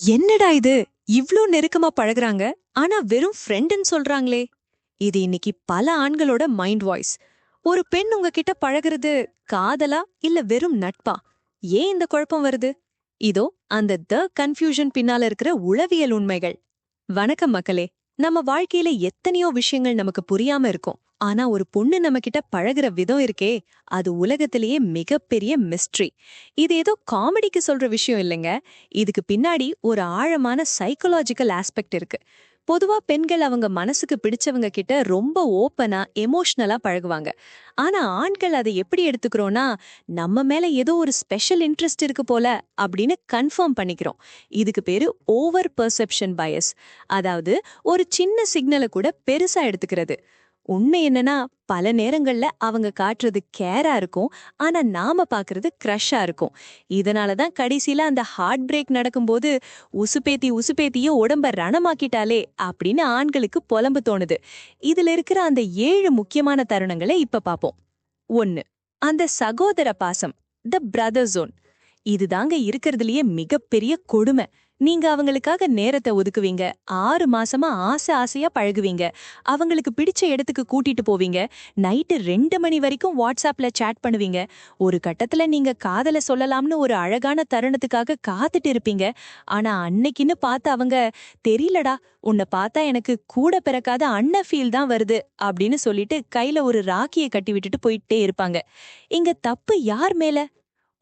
என்னடா இது? இவ்ளோ நெருக்கமா பழகுறாங்க. ஆனா வெறும் ஃப்ரெண்டுன்னு சொல்றாங்களே. இது இன்னைக்கு பல ஆண்களோட மைண்ட் வாய்ஸ் ஒரு பெண் உங்ககிட்ட பழகுறது காதலா இல்ல வெறும் நட்பா? ஏன் இந்த குழப்பம் வருது? இதோ அந்த த கன்ஃபியூஷன் பின்னால இருக்கிற உளவியல் உண்மைகள். வணக்கம் மக்களே. நம்ம வாழ்க்கையில எத்தனையோ விஷயங்கள் நமக்கு புரியாம இருக்கும். ஆனா ஒரு பொண்ணு நம்ம கிட்ட பழகுற விதம் இருக்கே அது உலகத்திலேயே மிகப்பெரிய மிஸ்ட்ரி இது ஏதோ காமெடிக்கு சொல்ற விஷயம் இல்லைங்க. இதுக்கு பின்னாடி ஒரு ஆழமான சைக்கலாஜிக்கல் ஆஸ்பெக்ட் இருக்கு. பொதுவா பெண்கள் அவங்க மனசுக்கு பிடிச்சவங்க கிட்ட ரொம்ப ஓப்பனா எமோஷனலா பழகுவாங்க. ஆனா ஆண்கள் அதை எப்படி எடுத்துக்கிறோம்னா நம்ம மேல ஏதோ ஒரு ஸ்பெஷல் இன்ட்ரெஸ்ட் இருக்கு போல அப்படின்னு கன்ஃபார்ம் பண்ணிக்கிறோம். இதுக்கு பேரு ஓவர் பர்செப்ஷன் பயஸ் அதாவது ஒரு சின்ன சிக்னலை கூட பெருசா எடுத்துக்கிறது. உண்மை என்னன்னா பல நேரங்கள்ல அவங்க காட்டுறது கேரா இருக்கும். ஆனா நாம பாக்குறது க்ரஷ்ஷா இருக்கும். இதனால தான் கடைசியில அந்த ஹார்ட் பிரேக் நடக்கும்போது உசுப்பேத்தி உசுப்பேத்தியே உடம்ப ரணமாக்கிட்டாலே அப்படின்னு ஆண்களுக்கு புலம்பு தோணுது. இதுல இருக்கிற அந்த ஏழு முக்கியமான தருணங்களை இப்ப பாப்போம். ஒன்னு அந்த சகோதர பாசம் த பிரதர் ஜோன் இதுதாங்க இருக்கிறதுலயே மிகப்பெரிய கொடுமை. நீங்க அவங்களுக்காக நேரத்தை ஒதுக்குவீங்க. ஆறு மாசமா ஆசை ஆசையா பழகுவீங்க. அவங்களுக்கு பிடிச்ச இடத்துக்கு கூட்டிட்டு போவீங்க. நைட்டு ரெண்டு மணி வரைக்கும் வாட்ஸ்அப்ல சேட் பண்ணுவீங்க. ஒரு கட்டத்துல நீங்க காதல சொல்லலாம்னு ஒரு அழகான தருணத்துக்காக காத்துட்டு இருப்பீங்க. ஆனா அன்னைக்குன்னு பார்த்து அவங்க தெரியலடா உன்னை பார்த்தா எனக்கு கூட பிறக்காத அண்ணன் ஃபீல் தான் வருது அப்படின்னு சொல்லிட்டு கையில ஒரு ராக்கியை கட்டி விட்டுட்டு போயிட்டே இருப்பாங்க. இங்க தப்பு யார் மேல?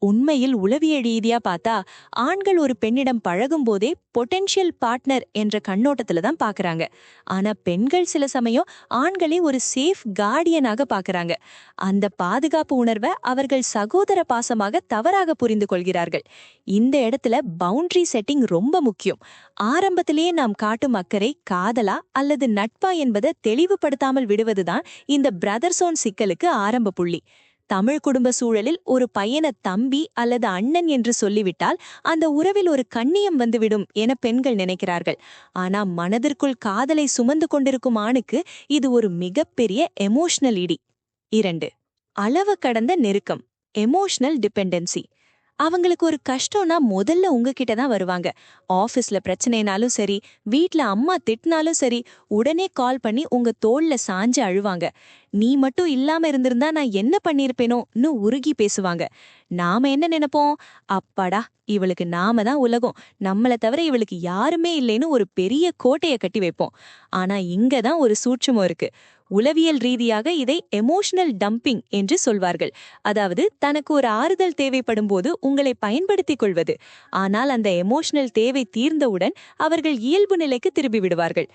உண்மையில் உளவியல் ரீதியா பார்த்தா ஆண்கள் ஒரு பெண்ணிடம் பழகும் போதே பொட்டென்ஷியல் பார்ட்னர் என்ற கண்ணோட்டத்துல தான் பாக்குறாங்க. ஆனா பெண்கள் சில சமயம் ஆண்களை ஒரு சேஃப் கார்டியனாக பாக்குறாங்க. அந்த பாதுகாப்பு உணர்வை அவர்கள் சகோதர பாசமாக தவறாக புரிந்து கொள்கிறார்கள். இந்த இடத்துல பவுண்டரி செட்டிங் ரொம்ப முக்கியம். ஆரம்பத்திலேயே நாம் காட்டும் அக்கறை காதலா அல்லது நட்பா என்பதை தெளிவுபடுத்தாமல் விடுவதுதான் இந்த பிரதர்சோன் சிக்கலுக்கு ஆரம்ப புள்ளி. தமிழ் குடும்ப சூழலில் ஒரு பையனை தம்பி அல்லது அண்ணன் என்று சொல்லிவிட்டால் அந்த உறவில் ஒரு கண்ணியம் வந்துவிடும் என பெண்கள் நினைக்கிறார்கள். ஆனா மனதிற்குள் காதலை சுமந்து கொண்டிருக்கும் ஆணுக்கு இது ஒரு மிகப்பெரிய எமோஷனல் இடி. இரண்டு அளவு கடந்த நெருக்கம் எமோஷனல் டிபெண்டன்சி அவங்களுக்கு ஒரு கஷ்டம்னா முதல்ல உங்ககிட்ட தான் வருவாங்க. ஆஃபீஸ்ல பிரச்சனைனாலும் சரி வீட்டில் அம்மா திட்டினாலும் சரி உடனே கால் பண்ணி உங்க தோல்ல சாஞ்சு அழுவாங்க. நீ மட்டும் இல்லாம இருந்திருந்தா நான் என்ன பண்ணிருப்பேனோன்னு உருகி பேசுவாங்க. நாம என்ன நினைப்போம்? அப்பாடா இவளுக்கு நாம தான் உலகம். நம்மள தவிர இவளுக்கு யாருமே இல்லைன்னு ஒரு பெரிய கோட்டைய கட்டி வைப்போம். ஆனா இங்க தான் ஒரு சூட்சுமம் இருக்கு. உளவியல் ரீதியாக இதை எமோஷனல் டம்பிங் என்று சொல்வார்கள். அதாவது தனக்கு ஒரு ஆறுதல் தேவைப்படும் போது உங்களை பயன்படுத்திக் கொள்வது. ஆனால் அந்த எமோஷனல் தேவை தீர்ந்தவுடன் அவர்கள் இயல்பு நிலைக்கு திரும்பி விடுவார்கள்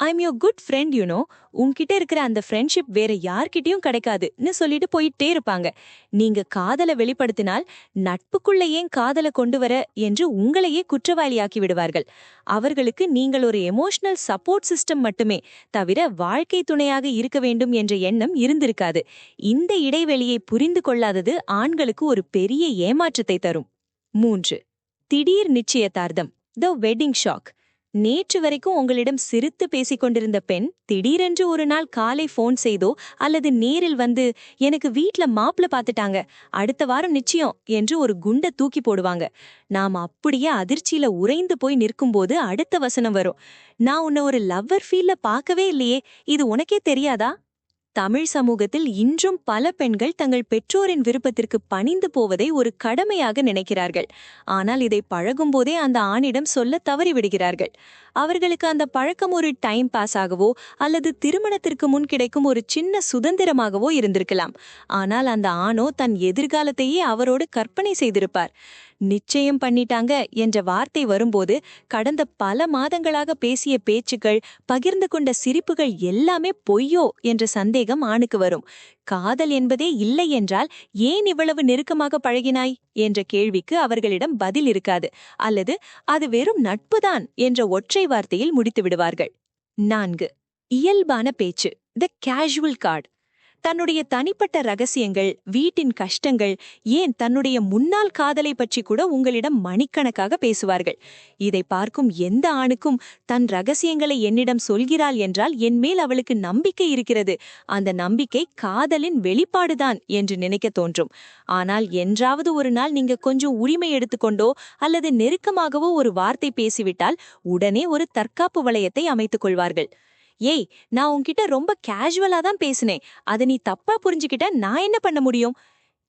I'm your good friend you know உன்கிட்ட இருக்கிற அந்த ஃப்ரெண்ட்ஷிப் வேற யார்கிட்டயும் கிடைக்காதுன்னு சொல்லிட்டு போயிட்டே இருப்பாங்க. நீங்க காதலை வெளிப்படுத்தினால் நட்புக்குள்ள ஏன் காதலை கொண்டு வர என்று உங்களையே குற்றவாளியாக்கி விடுவார்கள். அவர்களுக்கு நீங்கள் ஒரு எமோஷனல் சப்போர்ட் சிஸ்டம் மட்டுமே தவிர வாழ்க்கை துணையாக இருக்க வேண்டும் என்ற எண்ணம் இருந்திருக்காது. இந்த இடைவெளியை புரிந்து கொள்ளாதது ஆண்களுக்கு ஒரு பெரிய ஏமாற்றத்தை தரும். மூன்று. திடீர் நிச்சயதார்த்தம். த வெட்டிங் ஷாக் நேற்று வரைக்கும் உங்களிடம் சிரித்து பேசிக் கொண்டிருந்த பெண் திடீரென்று ஒரு நாள் காலை ஃபோன் செய்தோ அல்லது நேரில் வந்து எனக்கு வீட்ல மாப்பிள பாத்துட்டாங்க அடுத்த வாரம் நிச்சயம் என்று ஒரு குண்டை தூக்கி போடுவாங்க. நாம் அப்படியே அதிர்ச்சியில உறைந்து போய் நிற்கும்போது அடுத்த வசனம் வரும். நான் உன்னை ஒரு லவ்வர் ஃபீல்ல பார்க்கவே இல்லையே இது உனக்கே தெரியாதா? தமிழ் சமூகத்தில் இன்றும் பல பெண்கள் தங்கள் பெற்றோரின் விருப்பத்திற்கு பணிந்து போவதை ஒரு கடமையாக நினைக்கிறார்கள். ஆனால் இதை பழகும்போதே அந்த ஆணிடம் சொல்ல தவறிவிடுகிறார்கள். அவர்களுக்கு அந்த பழக்கம் ஒரு டைம் பாஸ் ஆகவோ அல்லது திருமணத்திற்கு முன் கிடைக்கும் ஒரு சின்ன சுதந்திரமாகவோ இருந்திருக்கலாம். ஆனால் அந்த ஆணோ தன் எதிர்காலத்தையே அவரோடு கற்பனை செய்திருப்பார். நிச்சயம் பண்ணிட்டாங்க என்ற வார்த்தை வரும்போது கடந்த பல மாதங்களாக பேசிய பேச்சுக்கள் பகிர்ந்து கொண்ட சிரிப்புகள் எல்லாமே பொய்யோ என்ற சந்தேகம் ஆணுக்கு வரும். காதல் என்பதே இல்லை என்றால் ஏன் இவ்வளவு நெருக்கமாக பழகினாய்? என்ற கேள்விக்கு அவர்களிடம் பதில் இருக்காது. அல்லது அது வெறும் நட்புதான் என்ற ஒற்றை வார்த்தையில் முடித்து விடுவார்கள் நான்கு. இயல்பான பேச்சு. த கேஷுவல் கார்டு தன்னுடைய தனிப்பட்ட ரகசியங்கள் வீட்டின் கஷ்டங்கள் ஏன் தன்னுடைய முன்னாள் காதலை பற்றி கூட உங்களிடம் மணிக்கணக்காக பேசுவார்கள். இதை பார்க்கும் எந்த ஆணுக்கும் தன் ரகசியங்களை என்னிடம் சொல்கிறாள் என்றால் என்மேல் அவளுக்கு நம்பிக்கை இருக்கிறது. அந்த நம்பிக்கை காதலின் வெளிப்பாடுதான் என்று நினைக்க தோன்றும். ஆனால் என்றாவது ஒரு நாள் நீங்க கொஞ்சம் உரிமை எடுத்துக்கொண்டோ அல்லது நெருக்கமாகவோ ஒரு வார்த்தை பேசிவிட்டால் உடனே ஒரு தற்காப்பு வளையத்தை அமைத்துக் கொள்வார்கள். ஏய் நான் உன்கிட்ட ரொம்ப கேஷுவலா தான் பேசினேன். அதை நீ தப்பா புரிஞ்சுக்கிட்ட நான் என்ன பண்ண முடியும்?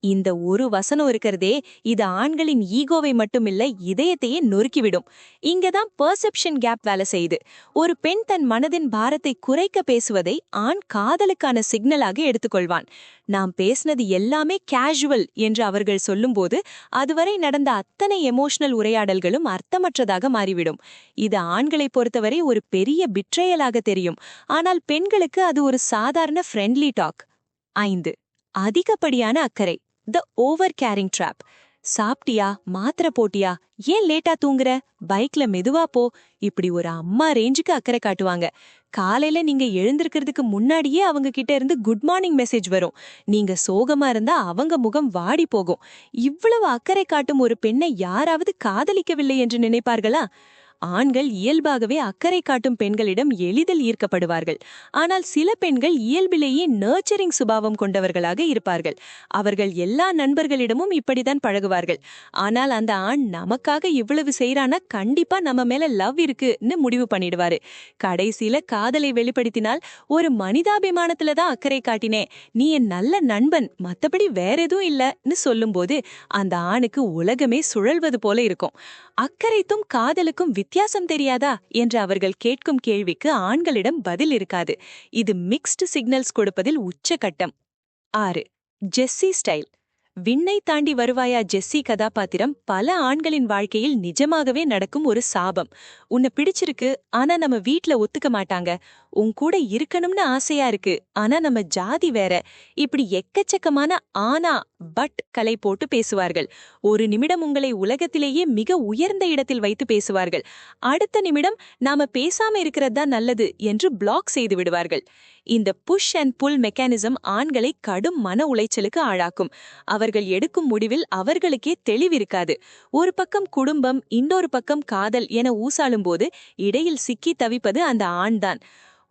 இந்த ஒரு வசனம் இருக்கிறதே இது ஆண்களின் ஈகோவை மட்டுமில்ல இதயத்தையே நொறுக்கிவிடும். இங்கதான் பெர்செப்ஷன் கேப் வேலை செய்யுது. ஒரு பெண் தன் மனதின் பாரத்தை குறைக்க பேசுவதை ஆண் காதலுக்கான சிக்னலாக எடுத்துக்கொள்வான். நாம் பேசினது எல்லாமே கேஷுவல் என்று அவர்கள் சொல்லும்போது அதுவரை நடந்த அத்தனை எமோஷனல் உரையாடல்களும் அர்த்தமற்றதாக மாறிவிடும். இது ஆண்களை பொறுத்தவரை ஒரு பெரிய பிட்ரேயலாக தெரியும். ஆனால் பெண்களுக்கு அது ஒரு சாதாரண ஃப்ரெண்ட்லி டாக் ஐந்து. அதிகப்படியான அக்கறை. த ஓவர் கேரிங் ட்ராப் சாப்பிட்டியா? மாத்திரை போட்டியா? ஏன் லேட்டா தூங்குற? பைக்ல மெதுவா போ. இப்படி ஒரு அம்மா ரேஞ்சுக்கு அக்கறை காட்டுவாங்க. காலையில நீங்க எழுந்திருக்கிறதுக்கு முன்னாடியே அவங்க கிட்ட இருந்து குட் மார்னிங் மெசேஜ் வரும். நீங்க சோகமா இருந்தா அவங்க முகம் வாடி போகும். இவ்வளவு அக்கறை காட்டும் ஒரு பெண்ணை யாராவது காதலிக்கவில்லை என்று நினைப்பார்களா? ஆண்கள் இயல்பாகவே அக்கறை காட்டும் பெண்களிடம் எளிதில் ஈர்க்கப்படுவார்கள். ஆனால் சில பெண்கள் இயல்பிலேயே நர்ச்சரிங் சுபாவம் கொண்டவர்களாக இருப்பார்கள். அவர்கள் எல்லா நண்பர்களிடமும் இப்படித்தான் பழகுவார்கள். ஆனால் அந்த ஆண் நமக்காக இவ்வளவு செய்யறானா கண்டிப்பா நம்ம மேல லவ் இருக்குன்னு முடிவு பண்ணிடுவாரு. கடைசியில காதலை வெளிப்படுத்தினால் ஒரு மனிதாபிமானத்துல தான் அக்கறை காட்டினேன். நீ என் நல்ல நண்பன் மத்தபடி வேற எதுவும் இல்லன்னு சொல்லும்போது அந்த ஆணுக்கு உலகமே சுழல்வது போல இருக்கும். அக்கறைத்தும் காதலுக்கும் வித் வித்தியாசம் தெரியாதா என்று அவர்கள் கேட்கும் கேள்விக்கு ஆண்களிடம் பதில் இருக்காது. இது மிக்ஸ்டு சிக்னல்ஸ் கொடுப்பதில் உச்சகட்டம். ஆறு. Jessie style. விண்ணை தாண்டி வருவாயா ஜெஸ்ஸி கதாபாத்திரம்? பல ஆண்களின் வாழ்க்கையில் நிஜமாகவே நடக்கும் ஒரு சாபம். உன்னை பிடிச்சிருக்கு ஆனா நம்ம வீட்ல ஒத்துக்க மாட்டாங்க. உன் கூட இருக்கணும்னு ஆசையா இருக்கு. ஆனா நம்ம ஜாதி வேற. இப்படி எக்கச்சக்கமான ஆனா பட் கலை போட்டு பேசுவார்கள். ஒரு நிமிடம் உங்களை உலகத்திலேயே மிக உயர்ந்த இடத்தில் வைத்து பேசுவார்கள். அடுத்த நிமிடம் நாம பேசாம இருக்கிறது தான் நல்லது என்று பிளாக் செய்து விடுவார்கள். இந்த புஷ் அண்ட் புல் மெக்கானிசம் ஆண்களை கடும் மன உளைச்சலுக்கு ஆளாக்கும். அவர்கள் எடுக்கும் முடிவில் அவர்களுக்கே தெளிவிருக்காது ஒரு பக்கம் குடும்பம் இன்னொரு பக்கம் காதல் என ஊசாலும் போது இடையில் சிக்கி தவிப்பது அந்த ஆண்தான்.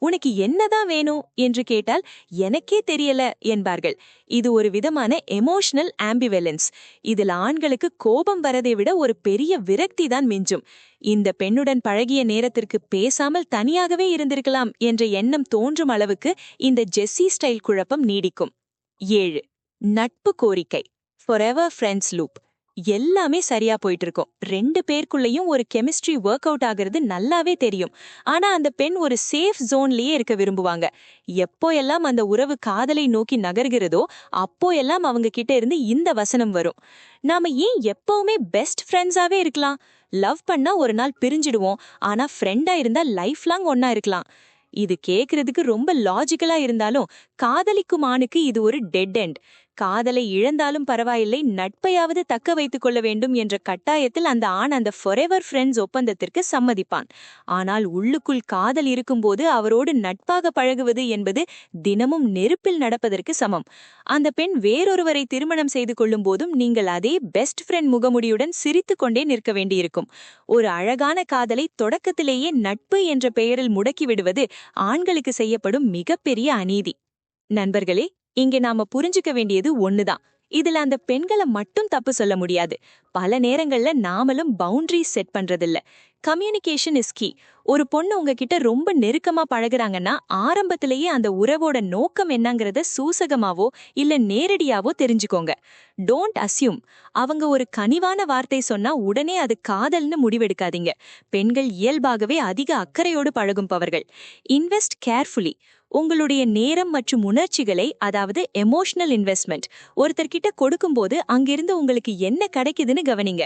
உனக்கு என்னதான் வேணும் என்று கேட்டால் எனக்கே தெரியல என்பார்கள். இது ஒரு விதமான எமோஷனல் ஆம்பிவலன்ஸ் இதில் ஆண்களுக்கு கோபம் வரதை விட ஒரு பெரிய விரக்தி தான் மிஞ்சும். இந்த பெண்ணுடன் பழகிய நேரத்திற்கு பேசாமல் தனியாகவே இருந்திருக்கலாம் என்ற எண்ணம் தோன்றும் அளவுக்கு இந்த ஜெஸ்ஸி ஸ்டைல் குழப்பம் நீடிக்கும். ஏழு. நட்பு கோரிக்கை. ஃபார் எவர் ஃப்ரெண்ட்ஸ் லூப் எல்லாமே சரியா போயிட்டு இருக்கும் ரெண்டு பேருக்குள்ளேயும் ஒரு கெமிஸ்ட்ரி ஒர்க் அவுட் ஆகுறது நல்லாவே தெரியும். ஆனா அந்த பெண் ஒரு சேஃப் ஜோன்லயே இருக்க விரும்புவாங்க. எப்போ எல்லாம் அந்த உறவு காதலை நோக்கி நகர்கிறதோ அப்போ எல்லாம் அவங்க கிட்ட இருந்து இந்த வசனம் வரும். நாம ஏன் எப்பவுமே பெஸ்ட் ஃப்ரெண்ட்ஸாவே இருக்கலாம்? லவ் பண்ணா ஒரு நாள் பிரிஞ்சிடுவோம். ஆனா ஃப்ரெண்டா இருந்தா லைஃப் லாங் ஒன்னா இருக்கலாம். இது கேக்குறதுக்கு ரொம்ப லாஜிக்கலா இருந்தாலும் காதலிக்கும் ஆணுக்கு இது ஒரு டெட் எண்ட் காதலை இழந்தாலும் பரவாயில்லை நட்பையாவது தக்க வைத்துக் கொள்ள வேண்டும் என்ற கட்டாயத்தில் அந்த ஆண் அந்த ஃபொரெவர் ஃப்ரெண்ட்ஸ் ஒப்பந்தத்திற்கு சம்மதிப்பான். ஆனால் உள்ளுக்குள் காதல் இருக்கும்போது அவரோடு நட்பாக பழகுவது என்பது தினமும் நெருப்பில் நடப்பதற்கு சமம். அந்த பெண் வேறொருவரை திருமணம் செய்து கொள்ளும் போதும் நீங்கள் அதே பெஸ்ட் ஃப்ரெண்ட் முகமுடியுடன் சிரித்து கொண்டே நிற்க வேண்டியிருக்கும். ஒரு அழகான காதலை தொடக்கத்திலேயே நட்பு என்ற பெயரில் முடக்கிவிடுவது ஆண்களுக்கு செய்யப்படும் மிகப்பெரிய அநீதி. நண்பர்களே இங்க நாம புரிஞ்சுக்க வேண்டியது ஒண்ணுதான். இதுல அந்த பெண்களை மட்டும் தப்பு சொல்ல முடியாது. பல நேரங்கள்ல நாமளும் பவுண்டரி செட் பண்றதில்ல. கம்யூனிகேஷன் இஸ் கீ ஒரு பொண்ணு உங்ககிட்ட ரொம்ப நெருக்கமா பழகுறாங்கன்னா ஆரம்பத்திலேயே அந்த உறவோட நோக்கம் என்னங்கறத சூசகமாவோ இல்ல நேரடியாவோ தெரிஞ்சுக்கோங்க. டோன்ட் அஸ்யூம் அவங்க ஒரு கனிவான வார்த்தை சொன்னா உடனே அது காதல்னு முடிவெடுக்காதீங்க. பெண்கள் இயல்பாகவே அதிக அக்கறையோடு பழகும் பவர்கள் இன்வெஸ்ட் கேர்ஃபுல்லி உங்களுடைய நேரம் மற்றும் உணர்ச்சிகளை அதாவது எமோஷனல் இன்வெஸ்ட்மெண்ட் ஒருத்தர்கிட்ட கொடுக்கும்போது அங்கிருந்து உங்களுக்கு என்ன கிடைக்குதுன்னு கவனிங்க.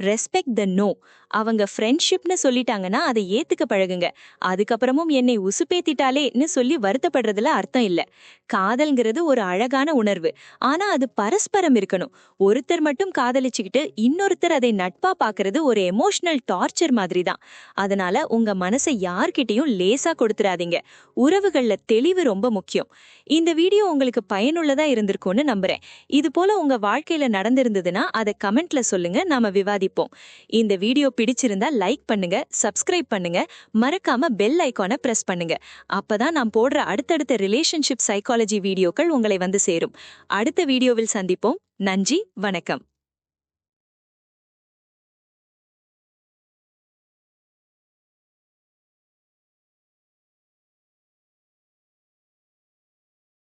ரெஸ்பெக்ட் த நோ அவங்க ஃப்ரெண்ட்ஷிப்னு சொல்லிட்டாங்கன்னா அதை ஏத்துக்க பழகுங்க. அதுக்கப்புறமும் என்னை உசுப்பேத்திட்டாலேன்னு சொல்லி வருத்தப்படுறதுல அர்த்தம் இல்ல. காதல்ங்கிறது ஒரு அழகான உணர்வு. ஆனா அது பரஸ்பரம் இருக்கணும். ஒருத்தர் மட்டும் காதலிச்சுக்கிட்டு இன்னொருத்தர் அதை நட்பா பாக்குறது ஒரு எமோஷனல் டார்ச்சர் மாதிரி தான் அதனால உங்க மனசை யார்கிட்டயும் லேசா கொடுத்துறாதீங்க. உறவுகள்ல தெளிவு ரொம்ப முக்கியம். இந்த வீடியோ உங்களுக்கு பயனுள்ளதா இருந்திருக்கும்னு நம்புறேன். இது போல உங்க வாழ்க்கையில நடந்திருந்ததுன்னா அதை கமெண்ட்ல சொல்லுங்க நாம விவாதிப்போம். இந்த வீடியோ பிடிச்சிருந்தா லைக் பண்ணுங்க சப்ஸ்கிரைப் பண்ணுங்க மறக்காம பெல் ஐக்கானை பிரஸ் பண்ணுங்க. அப்பதான் நான் போடுற அடுத்தடுத்த ரிலேஷன்ஷிப் சைக்காலஜி வீடியோக்கள் உங்களை வந்து சேரும். அடுத்த வீடியோவில் சந்திப்போம். நன்றி வணக்கம்.